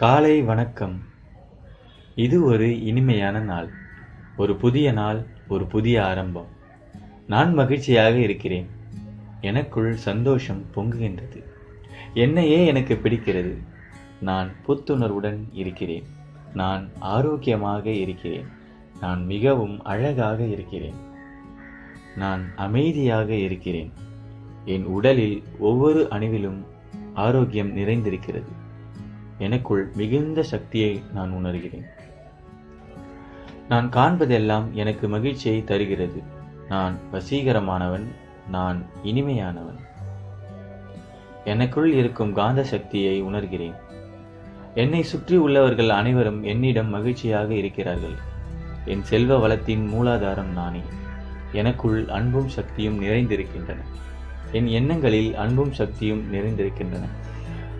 காலை வணக்கம். இது ஒரு இனிமையான நாள். ஒரு புதிய நாள் ஒரு புதிய ஆரம்பம். நான் மகிழ்ச்சியாக இருக்கிறேன். எனக்குள் சந்தோஷம் பொங்குகின்றது. என்னையே எனக்கு பிடிக்கிறது. நான் புத்துணர்வுடன் இருக்கிறேன். நான் ஆரோக்கியமாக இருக்கிறேன். நான் மிகவும் அழகாக இருக்கிறேன். நான் அமைதியாக இருக்கிறேன். என் உடலில் ஒவ்வொரு அணுவிலும் ஆரோக்கியம் நிறைந்திருக்கிறது. எனக்குள் மிகுந்த சக்தியை நான் உணர்கிறேன். நான் காண்பதெல்லாம் எனக்கு மகிழ்ச்சியை தருகிறது. நான் வசீகரமானவன் நான் இனிமையானவன். எனக்குள் இருக்கும் காந்த சக்தியை உணர்கிறேன். என்னை சுற்றி உள்ளவர்கள் அனைவரும் என்னிடம் மகிழ்ச்சியாக இருக்கிறார்கள். என் செல்வ வளத்தின் மூலாதாரம் நானே. எனக்குள் அன்பும் சக்தியும் நிறைந்திருக்கின்றன. என் எண்ணங்களில் அன்பும் சக்தியும் நிறைந்திருக்கின்றன.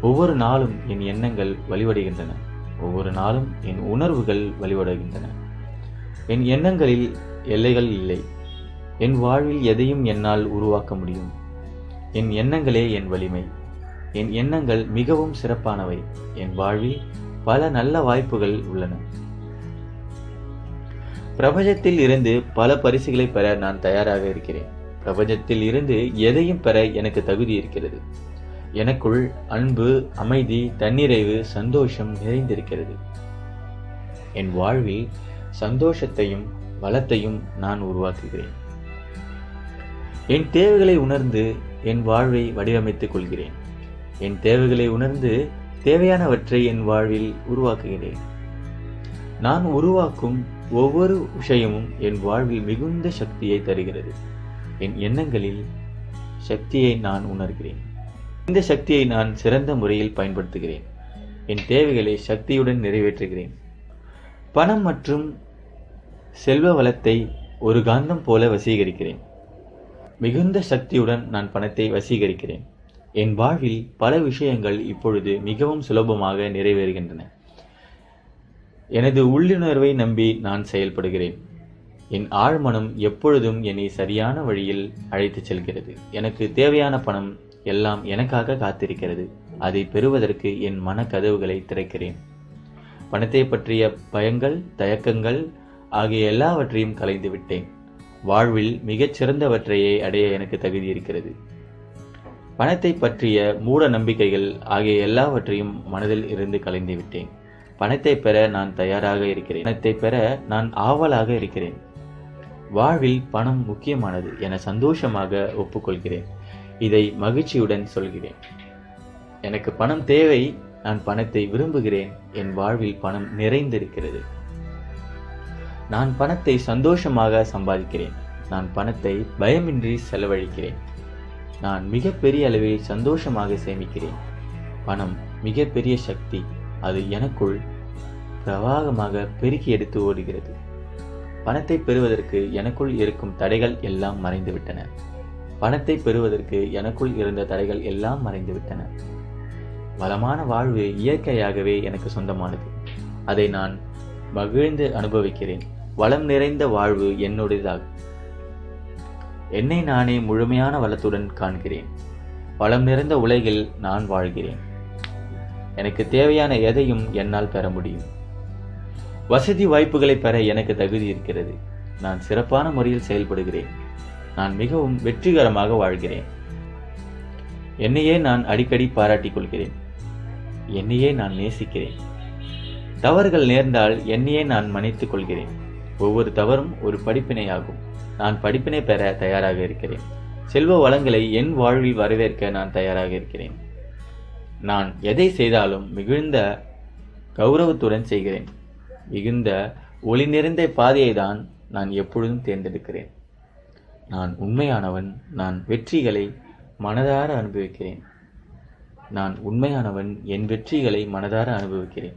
ஒவ்வொரு நாளும் என் எண்ணங்கள் வழிவடைகின்றன ஒவ்வொரு நாளும் என் உணர்வுகள் வழிவடைகின்றன என் எண்ணங்களில் எல்லைகள் இல்லை. என் வாழ்வில் எதையும் என்னால் உருவாக்க முடியும். என் எண்ணங்களே என் வலிமை. என் எண்ணங்கள் மிகவும் சிறப்பானவை. என் வாழ்வில் பல நல்ல வாய்ப்புகள் உள்ளன. பிரபஞ்சத்தில் இருந்து பல பரிசுகளை பெற நான் தயாராக இருக்கிறேன். பிரபஞ்சத்தில் இருந்து எதையும் பெற எனக்கு தகுதி இருக்கிறது. எனக்குள் அன்பு அமைதி தன்னிறைவு சந்தோஷம் நிறைந்திருக்கிறது. என் வாழ்வில் சந்தோஷத்தையும் வளத்தையும் நான் உருவாக்குகிறேன். என் தேவைகளை உணர்ந்து என் வாழ்வை வடிவமைத்துக் கொள்கிறேன். என் தேவைகளை உணர்ந்து தேவையானவற்றை என் வாழ்வில் உருவாக்குகிறேன். நான் உருவாக்கும் ஒவ்வொரு விஷயமும் என் வாழ்வில் மிகுந்த சக்தியை தருகிறது. என் எண்ணங்களில் சக்தியை நான் உணர்கிறேன். இந்த சக்தியை நான் சிறந்த முறையில் பயன்படுத்துகிறேன். என் தேவைகளை சக்தியுடன் நிறைவேற்றுகிறேன். பணம் மற்றும் செல்வ வளத்தை ஒரு காந்தம் போல வசீகரிக்கிறேன். மிகுந்த சக்தியுடன் நான் பணத்தை வசீகரிக்கிறேன். என் வாழ்வில் பல விஷயங்கள் இப்பொழுது மிகவும் சுலபமாக நிறைவேறுகின்றன. எனது உள்ளுணர்வை நம்பி நான் செயல்படுகிறேன். என் ஆழ்மனம் எப்பொழுதும் என்னை சரியான வழியில் அழைத்துச் செல்கிறது. எனக்கு தேவையான பணம் எல்லாம் எனக்காக காத்திருக்கிறது. அதை பெறுவதற்கு என் மன கதவுகளை திறக்கிறேன். பணத்தை பற்றிய பயங்கள் தயக்கங்கள் ஆகிய எல்லாவற்றையும் கலைந்து விட்டேன். வாழ்வில் மிகச் சிறந்தவற்றையே அடைய எனக்கு தகுதி இருக்கிறது. பணத்தை பற்றிய மூட நம்பிக்கைகள் ஆகிய எல்லாவற்றையும் மனதில் இருந்து கலைந்து விட்டேன். பணத்தை பெற நான் தயாராக இருக்கிறேன். பணத்தை பெற நான் ஆவலாக இருக்கிறேன். வாழ்வில் பணம் முக்கியமானது என சந்தோஷமாக ஒப்புக்கொள்கிறேன். இதை மகிழ்ச்சியுடன் சொல்கிறேன். எனக்கு பணம் தேவை நான் பணத்தை விரும்புகிறேன். என் வாழ்வில் பணம் நிறைந்திருக்கிறது. நான் பணத்தை சந்தோஷமாக சம்பாதிக்கிறேன். நான் பணத்தை பயமின்றி செலவழிக்கிறேன். நான் மிகப்பெரிய அளவில் சந்தோஷமாக சேமிக்கிறேன். பணம் மிகப்பெரிய சக்தி. அது எனக்குள் பிரவாகமாக பெருக்கி எடுத்து ஓடுகிறது. பணத்தை பெறுவதற்கு எனக்குள் இருக்கும் தடைகள் எல்லாம் மறைந்துவிட்டன. பணத்தை பெறுவதற்கு எனக்குள் இருந்த தடைகள் எல்லாம் மறைந்துவிட்டன. வளமான வாழ்வு இயற்கையாகவே எனக்கு சொந்தமானது. அதை நான் மகிழ்ந்து அனுபவிக்கிறேன். வளம் நிறைந்த வாழ்வு என்னுடையதாகும். என்னை நானே முழுமையான வளத்துடன் காண்கிறேன். வளம் நிறைந்த உலகில் நான் வாழ்கிறேன். எனக்கு தேவையான எதையும் என்னால் பெற முடியும். வசதி வாய்ப்புகளை பெற எனக்கு தகுதி இருக்கிறது. நான் சிறப்பான முறையில் செயல்படுகிறேன். நான் மிகவும் வெற்றிகரமாக வாழ்கிறேன். என்னையே நான் அடிக்கடி பாராட்டிக் கொள்கிறேன். என்னையே நான் நேசிக்கிறேன். தவறுகள் நேர்ந்தால் என்னையே நான் மன்னித்துக் கொள்கிறேன். ஒவ்வொரு தவறும் ஒரு படிப்பினையாகும். நான் படிப்பினை பெற தயாராக இருக்கிறேன். செல்வ வளங்களை என் வாழ்வில் வரவேற்க நான் தயாராக இருக்கிறேன். நான் எதை செய்தாலும் மிகுந்த கௌரவத்துடன் செய்கிறேன். மிகுந்த ஒளி நிறைந்த பாதையை தான் நான் எப்பொழுதும் தேர்ந்தெடுக்கிறேன். நான் உண்மையானவன் நான் வெற்றிகளை மனதார அனுபவிக்கிறேன். நான் உண்மையானவன் என் வெற்றிகளை மனதார அனுபவிக்கிறேன்.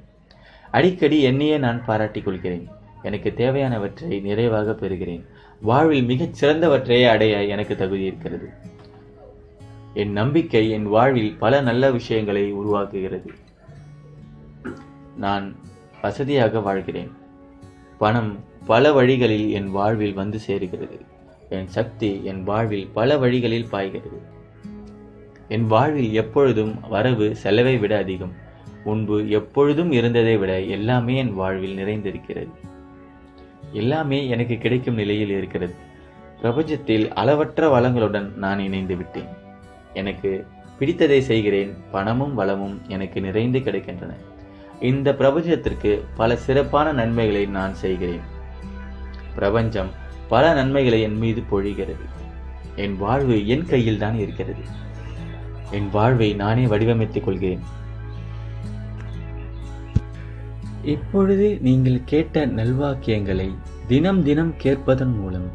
அடிக்கடி என்னையே நான் பாராட்டிக் கொள்கிறேன். எனக்கு தேவையானவற்றை நிறைவாக பெறுகிறேன். வாழ்வில் மிகச் சிறந்தவற்றையே அடைய எனக்கு தகுதி இருக்கிறது. என் நம்பிக்கை என் வாழ்வில் பல நல்ல விஷயங்களை உருவாக்குகிறது. நான் வசதியாக வாழ்கிறேன். பணம் பல வழிகளில் என் வாழ்வில் வந்து சேருகிறது. என் சக்தி என் வாழ்வில் பல வழிகளில் பாய்கிறது. என் வாழ்வில் எப்பொழுதும் வரவு செலவை விட அதிகம். முன்பு எப்பொழுதும் இருந்ததை விட எல்லாமே என் வாழ்வில் நிறைந்திருக்கிறது. எல்லாமே எனக்கு கிடைக்கும் நிலையில் இருக்கிறது. பிரபஞ்சத்தில் அளவற்ற வளங்களுடன் நான் இணைந்து விட்டேன். எனக்கு பிடித்ததை செய்கிறேன் பணமும் வளமும் எனக்கு நிறைந்து கிடைக்கின்றன. இந்த பிரபஞ்சத்திற்கு பல சிறப்பான நன்மைகளை நான் செய்கிறேன். பிரபஞ்சம் பல நன்மைகளை என் மீது பொழிகிறது. என் வாழ்வு என் கையில் தான் இருக்கிறது. என் வாழ்வை நானே வடிவமைத்துக் கொள்கிறேன். இப்பொழுது நீங்கள் கேட்ட நல்வாக்கியங்களை தினம் தினம் கேட்பதன் மூலம்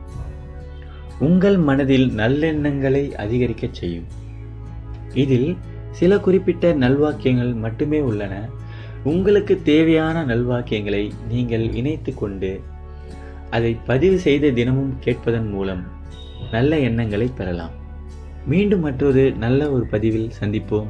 உங்கள் மனதில் நல்லெண்ணங்களை அதிகரிக்கச் செய்யும். இதில் சில குறிப்பிட்ட நல்வாக்கியங்கள் மட்டுமே உள்ளன. உங்களுக்கு தேவையான நல்வாக்கியங்களை நீங்கள் இணைத்து கொண்டு அதை பதிவு செய்த தினமும் கேட்பதன் மூலம் நல்ல எண்ணங்களை பெறலாம். மீண்டும் மற்றொரு நல்ல ஒரு பதிவில் சந்திப்போம்.